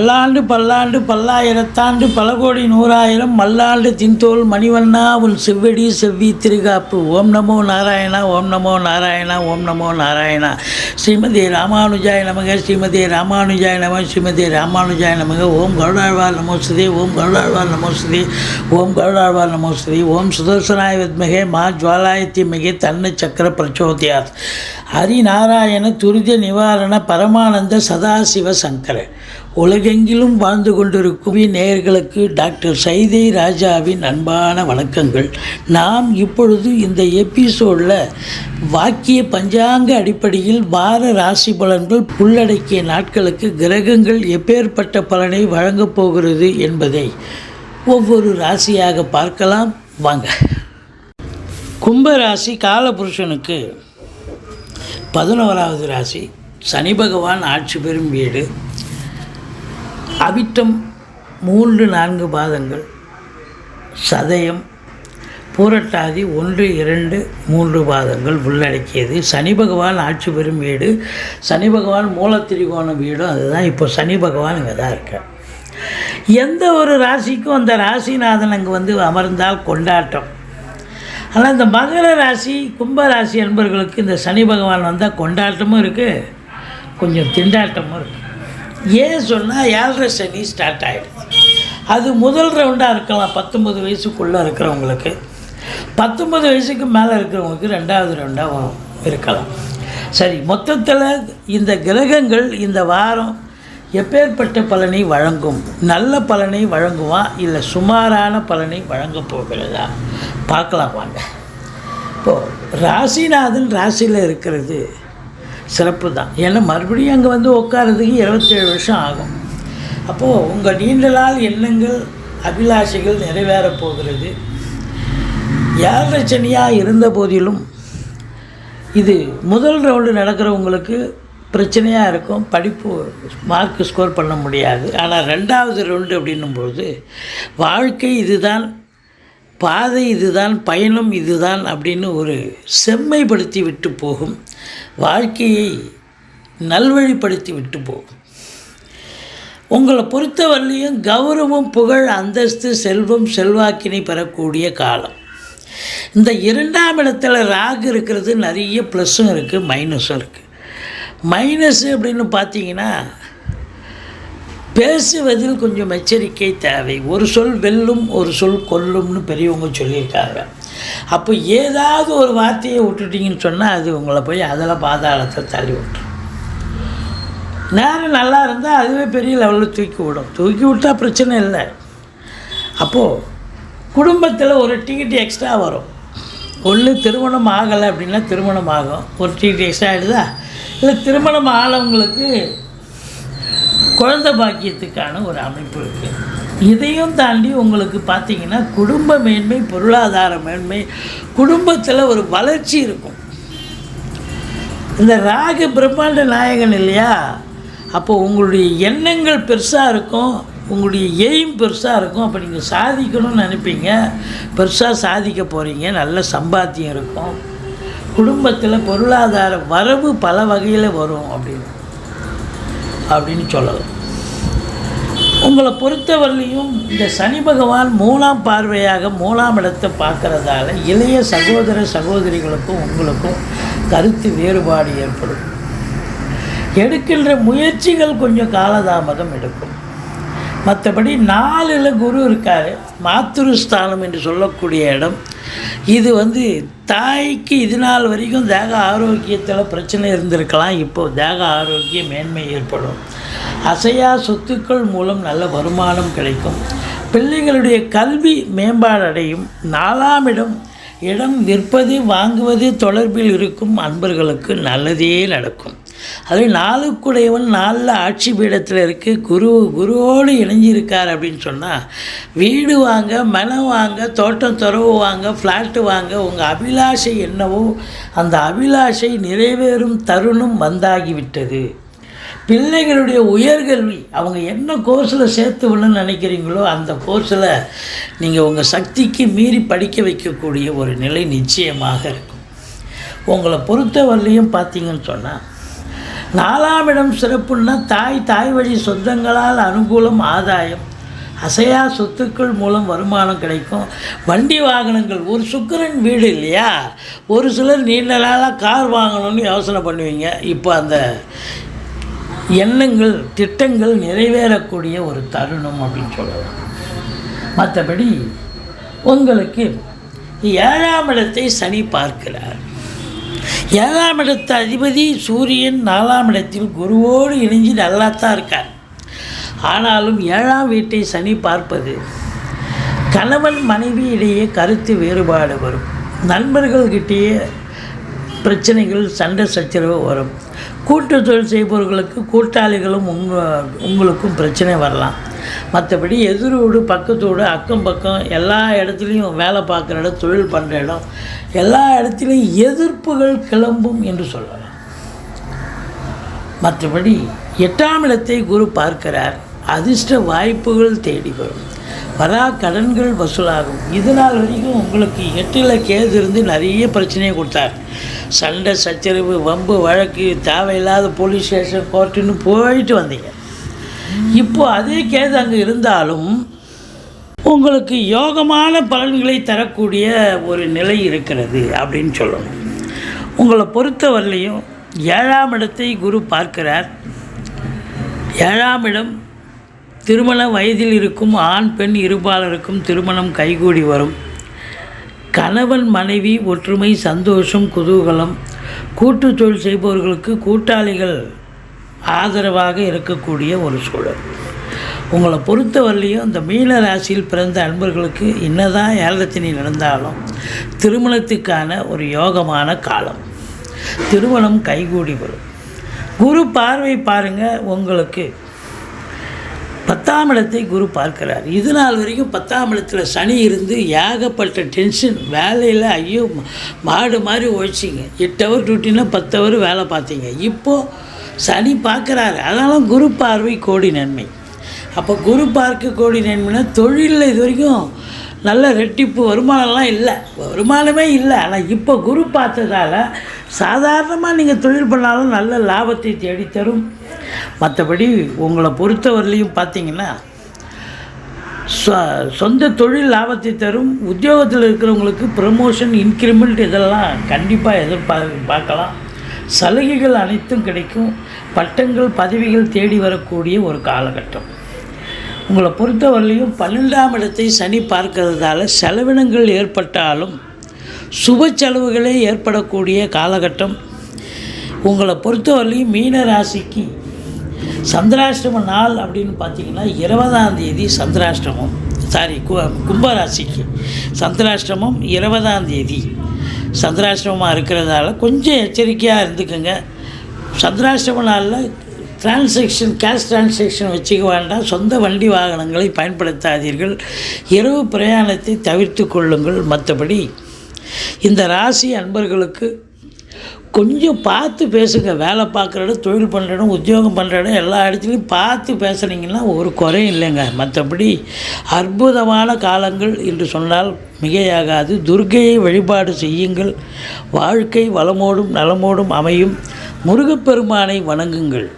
பல்லாண்டு பல்லாண்டு பல்லாயிரத்தாண்டு பல கோடி நூறாயிரம் மல்லாண்டு தின்தோல் மணிவண்ணா உன் செவ்வடி செவ்வி திருகாப்பு. ஓம் நமோ நாராயணா ஓம் நமோ நாராயணா ஓம் நமோ நாராயணா. ஸ்ரீமதி ராமானுஜாய நமக ஸ்ரீமதி ராமானுஜாய நம ஸ்ரீமதி ராமானுஜாய நமக. ஓம் கருடாழ்வார் நமோஸ்துதே ஓம் கருடாழ்வார் நமோஸ்துதே ஓம் கருடாழ்வார் நமோஸ்துதே ஓம் சுதர்சனாய வித்மகே மா ஜுவாலாயத்தி மிகே தன்ன சக்கர பிரச்சோதியாத். ஹரிநாராயண துரித நிவாரண பரமானந்த சதாசிவ சங்கர. உலகெங்கிலும் வாழ்ந்து கொண்டிருக்கும் நேயர்களுக்கு டாக்டர் சைதை ராஜாவின் அன்பான வணக்கங்கள். நாம் இப்பொழுது இந்த எபிசோடில் வாக்கிய பஞ்சாங்க அடிப்படையில் வார ராசி பலன்கள் உள்ளடக்கிய நாட்களுக்கு கிரகங்கள் எப்பேற்பட்ட பலனை வழங்கப் போகிறது என்பதை ஒவ்வொரு ராசியாக பார்க்கலாம். வாங்க. கும்பராசி காலபுருஷனுக்கு பதினோராவது ராசி சனி பகவான் ஆட்சி பெறும் வீடு. அவிட்டம் மூன்று நான்கு பாதங்கள். சதயம் பூரட்டாதி ஒன்று இரண்டு மூன்று பாதங்கள் உள்ளடக்கியது. சனி பகவான் ஆட்சி பெறும் வீடு. சனி பகவான் மூலத்திரிகோண வீடும் அதுதான். இப்போ சனி பகவான் இங்கே தான் இருக்க எந்த ஒரு ராசிக்கும் அந்த ராசிநாதன் அங்கே வந்து அமர்ந்தால் கொண்டாட்டம். ஆனால் இந்த மகர ராசி கும்ப ராசி என்பவர்களுக்கு இந்த சனி பகவான் வந்தால் கொண்டாட்டமும் இருக்குது கொஞ்சம் திண்டாட்டமும் இருக்குது ஏன் சொன்னால் ஏழரை சனி ஸ்டார்ட் ஆகிடுது அது முதல் ரவுண்டாக இருக்கலாம். பத்தொம்பது வயசுக்குள்ளே இருக்கிறவங்களுக்கு. பத்தொம்பது வயசுக்கு மேலே இருக்கிறவங்களுக்கு ரெண்டாவது ரவுண்டாக இருக்கலாம். சரி மொத்தத்தில் இந்த கிரகங்கள் இந்த வாரம் எப்பேற்பட்ட பலனை வழங்கும்? நல்ல பலனை வழங்குமா இல்லை சுமாரான பலனை வழங்கப் போகிறதா? பார்க்கலாம் வாங்க. இப்போது ராசிநாதன் ராசியில் இருக்கிறது சிறப்பு தான் ஏன்னா மறுபடியும் அங்கே வந்து உட்காரதுக்கு இருபத்தேழு வருஷம் ஆகும். அப்போது உங்கள் நீண்ட நாள் எண்ணங்கள் அபிலாஷைகள் நிறைவேறப் போகிறது. யார் ரச்சனையாக இருந்த போதிலும் இது முதல் ரவுண்டு நடக்கிறவங்களுக்கு பிரச்சனையாக இருக்கும் படிப்பு மார்க் ஸ்கோர் பண்ண முடியாது. ஆனால் ரெண்டாவது ரவுண்டு அப்படின்னும்போது வாழ்க்கை இதுதான் பாதை இதுதான் பயணம் இதுதான் அப்படின்னு ஒரு செம்மைப்படுத்தி விட்டு போகும். வாழ்க்கையை நல்வழிப்படுத்தி விட்டு போகும். உங்களை பொறுத்தவரையிலையும் கௌரவம் புகழ் அந்தஸ்து செல்வம் செல்வாக்கினை பெறக்கூடிய காலம். இந்த இரண்டாம் இடத்துல ராகு இருக்கிறது நிறைய ப்ளஸ்ஸும் இருக்குது மைனஸும் இருக்குது மைனஸ் அப்படின்னு பார்த்தீங்கன்னா பேசுவதில் கொஞ்சம் எச்சரிக்கை தேவை. ஒரு சொல் வெல்லும் ஒரு சொல் கொல்லும்னு பெரியவங்க சொல்லியிருக்காங்க. அப்போ ஏதாவது ஒரு வார்த்தையை விட்டுட்டீங்கன்னு சொன்னால் அது உங்களை போய் அதில் பாதாளத்தை தள்ளி விட்டுரும். நேரம் நல்லா இருந்தால் அதுவே பெரிய லெவலில் தூக்கி விடும். தூக்கி விட்டால் பிரச்சனை இல்லை. அப்போது குடும்பத்தில் ஒரு டிக்கெட் எக்ஸ்ட்ரா வரும். ஒன்று திருமணம் ஆகலை அப்படின்னா திருமணம் ஆகும். ஒரு டிக்கெட் எக்ஸ்ட்ரா ஆகிடுதா இல்லை திருமணம் ஆனவங்களுக்கு குழந்தை பாக்கியத்துக்கான ஒரு அமைப்பு இருக்குது இதையும் தாண்டி உங்களுக்கு பார்த்தீங்கன்னா குடும்ப மேன்மை பொருளாதார மேன்மை குடும்பத்தில் ஒரு வளர்ச்சி இருக்கும். இந்த ராகு பிரம்மாண்ட நாயகன் இல்லையா? அப்போ உங்களுடைய எண்ணங்கள் பெருசாக இருக்கும் உங்களுடைய எய்ம் பெருசாக இருக்கும். அப்போ நீங்கள் சாதிக்கணும்னு நினைப்பீங்க. பெருசாக சாதிக்க போகிறீங்க நல்ல சம்பாத்தியம் இருக்கும். குடும்பத்தில் பொருளாதார வரவு பல வகையில் வரும் அப்படின்னு. அப்படின்னு சொல்லலாம். உங்களை பொறுத்தவரையிலையும் இந்த சனி பகவான் மூணாம் பார்வையாக மூணாம் இடத்தை பார்க்குறதால இளைய சகோதர சகோதரிகளுக்கும் உங்களுக்கும் கருத்து வேறுபாடு ஏற்படும். எடுக்கின்ற முயற்சிகள் கொஞ்சம் காலதாமதம் எடுக்கும். மற்றபடி நாலில் குரு இருக்கார். மாத்திருஸ்தானம் என்று சொல்லக்கூடிய இடம். இது வந்து தாய்க்கு இது நாள் வரைக்கும் தேக ஆரோக்கியத்தில் பிரச்சனை இருந்திருக்கலாம். இப்போ தேக ஆரோக்கிய மேன்மை ஏற்படும். அசையா சொத்துக்கள் மூலம் நல்ல வருமானம் கிடைக்கும். பிள்ளைகளுடைய கல்வி மேம்பாடு அடையும் நாலாம் இடம் இடம் விற்பது வாங்குவது தொடர்பில் இருக்கும் அன்பர்களுக்கு நல்லதே நடக்கும். அது நாளுக்குடையவன் நாளில் ஆட்சி பீடத்தில் இருக்கு குரு குருவோடு இணைஞ்சிருக்கார் அப்படின்னு சொன்னால் வீடு வாங்க மனம் வாங்க தோட்டம் துறவு வாங்க ஃப்ளாட்டு வாங்க உங்கள் அபிலாஷை என்னவோ அந்த அபிலாஷை நிறைவேறும் தருணம் வந்தாகிவிட்டது. பிள்ளைகளுடைய உயர்கல்வி அவங்க என்ன கோர்ஸில் சேர்த்து விடணும்னு நினைக்கிறீங்களோ அந்த கோர்ஸில் நீங்கள் உங்கள் சக்திக்கு மீறி படிக்க வைக்கக்கூடிய ஒரு நிலை நிச்சயமாக இருக்கும். உங்களை பொறுத்தவரையிலையும் பார்த்தீங்கன்னு சொன்னால் நாலாம் இடம் சிறப்புன்னா தாய் தாய் வழி சொந்தங்களால் அனுகூலம் ஆதாயம். அசையா சொத்துக்கள் மூலம் வருமானம் கிடைக்கும். வண்டி வாகனங்கள் ஒரு சுக்கிரன் வீடு இல்லையா? ஒரு சிலர் நீண்ட நாளாக கார் வாங்கணும்னு யோசனை பண்ணுவீங்க. இப்போ அந்த எண்ணங்கள் திட்டங்கள் நிறைவேறக்கூடிய ஒரு தருணம் அப்படின்னு சொல்லலாம். மற்றபடி உங்களுக்கு ஏழாம் இடத்தை சனி பார்க்கிறார். ஏழாம் இடத்து அதிபதி சூரியன் நாலாம் இடத்தில் குருவோடு இணைஞ்சு நல்லாத்தான் இருக்கார். ஆனாலும் ஏழாம் வீட்டை சனி பார்ப்பது கணவன் மனைவி இடையே கருத்து வேறுபாடு வரும். நண்பர்கள்கிட்டயே பிரச்சனைகள் சண்டை சச்சரவு வரும். கூட்டு தொழில் செய்பவர்களுக்கு கூட்டாளிகளும் உங்க உங்களுக்கும் பிரச்சனை வரலாம். மற்றபடி எதிரோடு பக்கத்தோடு அக்கம் பக்கம் எல்லா இடத்துலையும் வேலை பார்க்குற இடம் தொழில் பண்ணுற இடம். எல்லா இடத்துலையும் எதிர்ப்புகள் கிளம்பும் என்று சொல்லலாம். மற்றபடி எட்டாம் இடத்தை குரு பார்க்கிறார். அதிர்ஷ்ட வாய்ப்புகள் தேடி வரும். வரா கடன்கள் வசூலாகும். இது நாள் வரைக்கும் உங்களுக்கு எட்டில் கேது இருந்து நிறைய பிரச்சனையை கொடுத்தார். சண்டை சச்சரவு வம்பு வழக்கு தேவையில்லாத போலீஸ் ஸ்டேஷன் கோர்ட்டுன்னு போயிட்டு வந்தீங்க. இப்போ அதே கேது அங்கே இருந்தாலும் உங்களுக்கு யோகமான பலன்களை தரக்கூடிய ஒரு நிலை இருக்கிறது அப்படின்னு சொல்லணும். உங்களை பொறுத்தவரையிலையும் ஏழாம் இடத்தை குரு பார்க்கிறார். ஏழாம் இடம் திருமண வயதில் இருக்கும் ஆண் பெண் இருபாலருக்கும் திருமணம் கைகூடி வரும். கணவன் மனைவி ஒற்றுமை சந்தோஷம் குதூகலம் கூட்டு தொழில் செய்பவர்களுக்கு கூட்டாளிகள் ஆதரவாக இருக்கக்கூடிய ஒரு சூழல். உங்களை பொறுத்தவரையிலையும் இந்த மீன ராசியில் பிறந்த அன்பர்களுக்கு என்னதான் ஏலத்தினி நடந்தாலும் திருமணத்துக்கான ஒரு யோகமான காலம். திருமணம் கைகூடி வரும். குரு பார்வை பாருங்கள் உங்களுக்கு பத்தாம் இடத்தை குரு பார்க்கிறார். இது நாள் வரைக்கும் பத்தாம் இடத்துல சனி இருந்து ஏகப்பட்ட டென்ஷன் வேலையில் ஐயோ மாடு மாதிரி உழைச்சிங்க. எட்டு ஹவர் டியூட்டினா பத்து ஹவர் வேலை பார்த்தீங்க. இப்போது சனி பார்க்குறாரு. அதனால குரு பார்வை கோடி நன்மை. அப்போ குரு பார்க்க கோடி நன்மைனா தொழிலில் இது வரைக்கும் நல்ல ரெட்டிப்பு வருமானம்லாம் இல்லை. வருமானமே இல்லை. ஆனால் இப்போ குரு பார்த்ததால் சாதாரணமாக நீங்கள் தொழில் பண்ணாலும் நல்ல லாபத்தை தேடித்தரும். மற்றபடி உங்களை பொறுத்தவரையிலையும் பார்த்தீங்கன்னா சொந்த தொழில் லாபத்தை தரும். உத்தியோகத்தில் இருக்கிறவங்களுக்கு ப்ரமோஷன் இன்க்ரிமெண்ட் இதெல்லாம் கண்டிப்பாக எதிர்பார்க்கலாம். பார்க்கலாம் சலுகைகள் அனைத்தும் கிடைக்கும். பட்டங்கள் பதவிகள் தேடி வரக்கூடிய ஒரு காலகட்டம். உங்களை பொறுத்தவரையிலையும் பன்னெண்டாம் இடத்தை சனி பார்க்கறதால செலவினங்கள் ஏற்பட்டாலும் சுப செலவுகளே ஏற்படக்கூடிய காலகட்டம். உங்களை பொறுத்தவரையிலையும் மீன ராசிக்கு சந்திராஷ்டம நாள் அப்படின்னு பார்த்தீங்கன்னா இருபதாம் தேதி சந்திராஷ்டமம். சாரி கு கும்பராசிக்கு சந்திராஷ்டமம் இருபதாம் தேதி. சந்திராசிரமமாக இருக்கிறதால கொஞ்சம் எச்சரிக்கையாக இருந்துக்குங்க. சந்திராஷ்டம நாளில் டிரான்சாக்ஷன் கேஷ் டிரான்சாக்ஷன் வச்சுக்க வேண்டாம். சொந்த வண்டி வாகனங்களை பயன்படுத்தாதீர்கள். இரவு பிரயாணத்தை தவிர்த்து கொள்ளுங்கள் மற்றபடி இந்த ராசி அன்பர்களுக்கு கொஞ்சம் பார்த்து பேசுங்க. வேலை பார்க்குற இடம் தொழில் பண்ணுற இடம் உத்தியோகம் பண்ணுற இடம் எல்லா இடத்துலையும் பார்த்து பேசுனீங்கன்னா ஒரு குறையும் இல்லைங்க. மற்றபடி அற்புதமான காலங்கள் என்று சொன்னால் மிகையாகாது. துர்கையை வழிபாடு செய்யுங்கள். வாழ்க்கை வளமோடும் நலமோடும் அமையும். முருகப்பெருமானை வணங்குங்கள்.